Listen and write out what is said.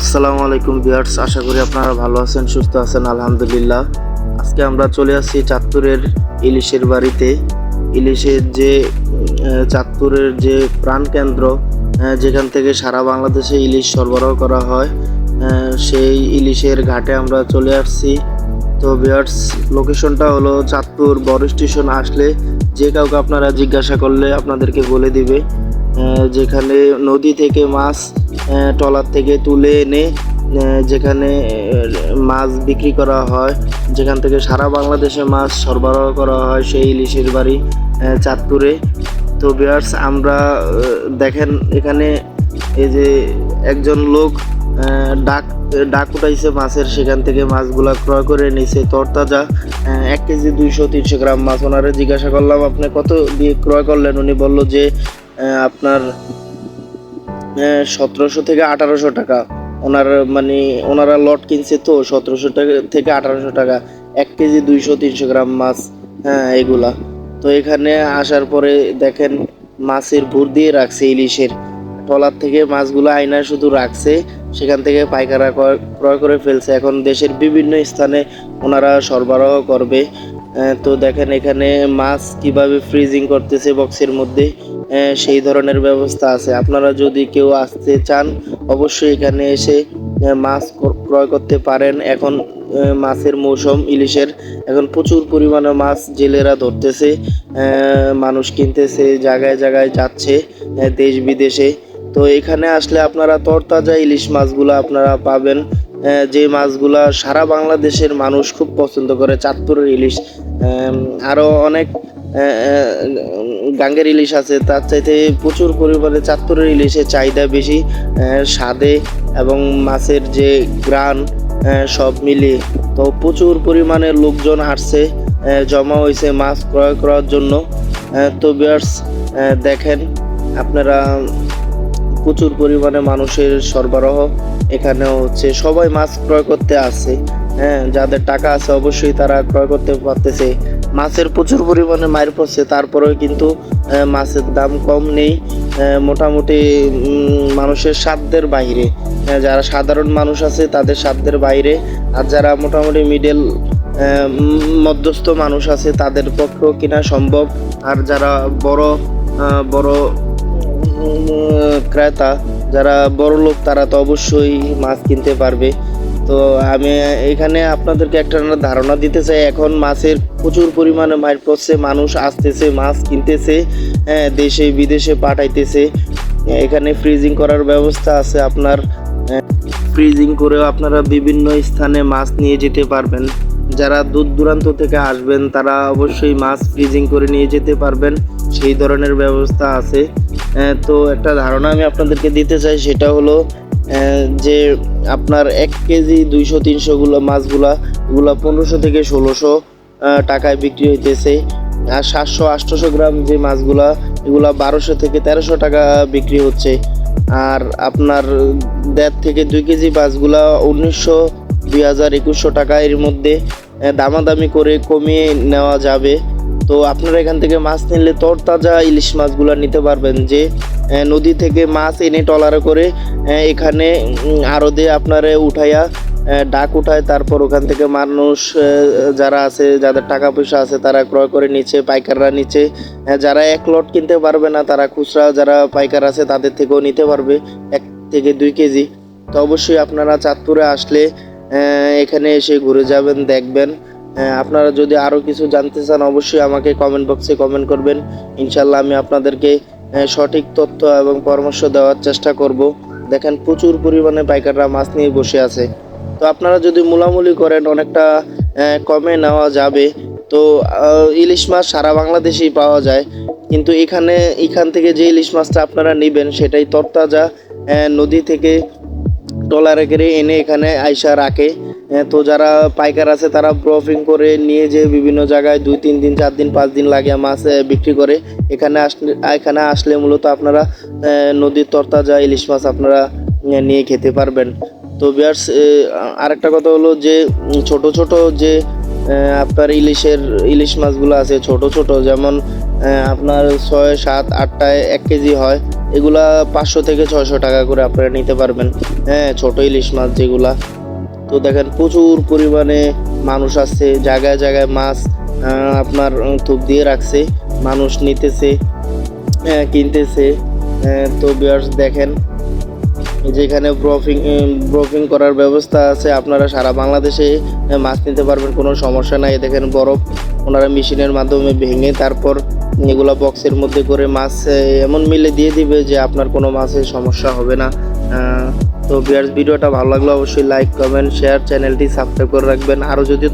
আসসালামু আলাইকুম বিয়ার্স আশা করি আপনারা ভালো আছেন, সুস্থ আছেন, আলহামদুলিল্লাহ। আজকে আমরা চলে আসছি চাঁদপুরের ইলিশের বাড়িতে। ইলিশের যে চাঁদপুরের যে প্রাণকেন্দ্র যেখান থেকে সারা বাংলাদেশে ইলিশ সরবরাহ করা হয় সেই ইলিশের ঘাটে আমরা চলে আসছি। তো বিয়ার্স লোকেশনটা হলো চাঁদপুর বড় স্টেশন। আসলে যে কাউকে আপনারা জিজ্ঞাসা করলে আপনাদেরকে বলে দিবে যেখানে নদী থেকে মাছ ট্রলার থেকে তুলে এনে যেখানে মাছ বিক্রি করা হয়, যেখান থেকে সারা বাংলাদেশে মাছ সরবরাহ করা হয় সেই ইলিশের বাড়ি চাঁদপুরে। তো বিয়ার্স, আমরা দেখেন এখানে এই যে একজন লোক ডাক ডাক উঠাইছে মাছের, সেখান থেকে মাছগুলা ক্রয় করে নিছে, তরতাজা এক কেজি দুইশো, তিনশো গ্রাম মাছ। ওনারে জিজ্ঞাসা করলাম, আপনি কত দিয়ে ক্রয় করলেন? উনি বলল যে আপনার সতেরোশো থেকে আঠারোশো টাকা। ওনার মানে ওনারা লট কিনছে তো, সতেরোশো টাকা থেকে আঠারোশো টাকা। এক কেজি দুইশো, তিনশো গ্রাম মাছ হ্যাঁ এগুলা। তো এখানে আসার পরে দেখেন, মাছের ভুর দিয়ে রাখছে ইলিশের। ট্রলার থেকে মাছগুলো আয়নায় শুধু রাখছে, সেখান থেকে পাইকাররা ক্রয়- করে ফেলছে। এখন দেশের বিভিন্ন স্থানে ওনারা সরবরাহ করবে। তো দেখেন এখানে মাছ কীভাবে ফ্রিজিং করতেছে বক্সের মধ্যে সেই ধরনের ব্যবস্থা আছে। আপনারা যদি কেউ আসতে চান, অবশ্যই এখানে এসে মাছ ক্র- ক্রয় করতে পারেন। এখন মাছের মৌসুম, ইলিশের। এখন প্রচুর পরিমাণে মাছ জেলেরা ধরতেছে মানুষ কিনতেছে, জায়গায় জায়গায় যাচ্ছে দেশ বিদেশে। তো এখানে আসলে আপনারা তরতাজা ইলিশ মাছগুলো আপনারা পাবেন যে মাছগুলা সারা বাংলাদেশের মানুষ খুব পছন্দ করে, চাঁদপুরের ইলিশ। আম, আরও অনেক গাঙ্গের ইলিশ আছে তার চাইতে প্রচুর পরিমাণে চাঁদপুরের ইলিশের চাহিদা বেশি স্বাদে এবং মাছের যে গ্রান সব মিলিয়ে। তো প্রচুর পরিমাণে লোকজন আসছে জমা হয়েছে মাছ ক্রয় করার জন্য। তো বিয়ার্স দেখেন আপনারা প্রচুর পরিমাণে মানুষের সরবরাহ এখানে হচ্ছে। সবাই মাছ ক্রয় করতে আসছে। হ্যাঁ যাদের টাকা আছে অবশ্যই তারা ক্রয় করতে পারতেছে। মাছের প্রচুর পরিমাণে মায়ের পড়ছে, তারপরেও কিন্তু মাছের দাম কম নেই মোটামুটি মানুষের সাধ্যের বাইরে। যারা সাধারণ মানুষ আছে, তাদের সাধ্যের বাইরে। আর যারা মোটামুটি মিডল মধ্যস্থ মানুষ আছে, তাদের পক্ষেও কিনা সম্ভব। আর যারা বড় বড় ক্রেতা, যারা বড় লোক তারা তো অবশ্যই মাছ কিনতে পারবে। তো আমি এখানে আপনাদেরকে একটা ধারণা দিতে চাই। এখন মাছের প্রচুর পরিমাণে মাছ পড়ছে মানুষ আসতেছে মাছ কিনতেছে হ্যাঁ দেশে বিদেশে পাঠাইতেছে। এখানে ফ্রিজিং করার ব্যবস্থা আছে আপনার ফ্রিজিং করেও আপনারা বিভিন্ন স্থানে মাছ নিয়ে যেতে পারবেন। যারা দূর দূরান্ত থেকে আসবেন তারা অবশ্যই মাছ ফ্রিজিং করে নিয়ে যেতে পারবেন। সেই ধরনের ব্যবস্থা আছে। আহ, তো একটা ধারণা আমি আপনাদেরকে দিতে চাই সেটা হলো যে আপনার এক কেজি দুইশো তিনশোগুলো মাছগুলা, এগুলো পনেরোশো থেকে ষোলোশো টাকায় বিক্রি হইতেছে। আর সাতশো, আটশোশো গ্রাম যে মাছগুলা, এগুলা বারোশো থেকে তেরোশো টাকা বিক্রি হচ্ছে। আর আপনার দেড় থেকে দুই কেজি মাছগুলা উনিশশো, দুই হাজার একুশশো টাকা এর মধ্যে দামাদামি করে কমিয়ে নেওয়া যাবে। তো আপনারা এখান থেকে মাছ নিলে তরতাজা ইলিশ মাছগুলো নিতে পারবেন যে নদী থেকে মাছ এনে টলারে করে এখানে আড়দে আপনারা উঠাইয়া ডাক উঠায়, তারপর ওখান থেকে মানুষ যারা আছে, যাদের টাকা পয়সা আছে, তারা ক্রয় করে নিচ্ছে, পাইকাররা নিচ্ছে। যারা এক লট কিনতে পারবে না, তারা খুচরা যারা পাইকার আছে, তাদের থেকেও নিতে পারবে, এক থেকে দুই কেজি। তো অবশ্যই আপনারা চাঁদপুরে আসলে এখানে এসে ঘুরে যাবেন, দেখবেন। আপনারা যদি আরও কিছু জানতে চান, অবশ্যই আমাকে কমেন্ট বক্সে কমেন্ট করবেন। ইনশাল্লাহ আমি আপনাদেরকে সঠিক তথ্য এবং পরামর্শ দেওয়ার চেষ্টা করব। দেখেন, প্রচুর পরিমাণে পাইকাররা মাছ নিয়ে বসে আছে। তো আপনারা যদি মূলামূলি করেন, অনেকটা কমে নেওয়া যাবে। তো ইলিশ মাছ সারা বাংলাদেশেই পাওয়া যায়। কিন্তু এখানে, এখান থেকে যে ইলিশ মাছটা আপনারা নেবেন, সেটাই তরতাজা নদী থেকে ট্রলারে করে এনে এখানে আইসা রাখে। তো যারা পাইকার আছে, তারা ব্রফিং করে নিয়ে যে বিভিন্ন জায়গায় দুই তিন দিন, চার দিন, পাঁচ দিন লাগে মাছ বিক্রি করে। এখানে আসলে এখানে আসলে মূলত আপনারা নদীর তরতাজা ইলিশ মাছ আপনারা নিয়ে খেতে পারবেন। তো বিয়ার্স আরেকটা কথা হলো যে, ছোট ছোট যে আপনার ইলিশের, ইলিশ মাছগুলো আছে, ছোট ছোট, যেমন আপনার ছয় সাত আটটায় এক কেজি হয়। এগুলা পাঁচশো থেকে ছয়শো টাকা করে আপনারা নিতে পারবেন। হ্যাঁ ছোটো ইলিশ মাছ যেগুলা। তো দেখেন প্রচুর পরিমাণে মানুষ আসছে জায়গায় জায়গায় মাছ আপনার থুপ দিয়ে রাখছে। মানুষ নিতেছে হ্যাঁ, কিনতেছে। তো বিয়ার্স দেখেন যেখানে ব্রফিং ব্রফিং করার ব্যবস্থা আছে আপনারা সারা বাংলাদেশে মাছ নিতে পারবেন কোনো সমস্যা নাই। দেখেন বরফ ওনারা মেশিনের মাধ্যমে ভেঙে তারপর এগুলা বক্সের মধ্যে করে মাছ এমন মিলে দিয়ে দিবে যে আপনার কোনো মাছের সমস্যা হবে না। তো ভিডিওটা ভালো লাগলে অবশ্যই লাইক কমেন্ট শেয়ার চ্যানেলটি সাবস্ক্রাইব করে রাখবেন। আরও যদি